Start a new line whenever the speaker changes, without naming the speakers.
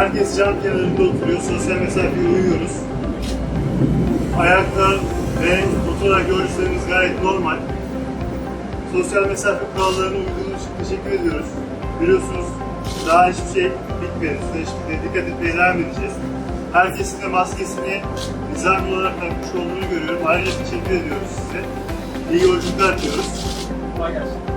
Herkes cam kenarında oturuyor, sosyal mesafeye uyuyoruz. Ayakta ve oturarak görüşlerimiz gayet normal. Sosyal mesafe kurallarına uyduğunuz için teşekkür ediyoruz. Biliyorsunuz daha hiçbir şey bitmedi. Süreçte dikkat etmeye devam edeceğiz. Herkesin de maskesini nizami olarak takmış olduğunu görüyorum. Ayrıca teşekkür ediyoruz size. İyi yolculuklar diliyoruz.
Kolay gelsin.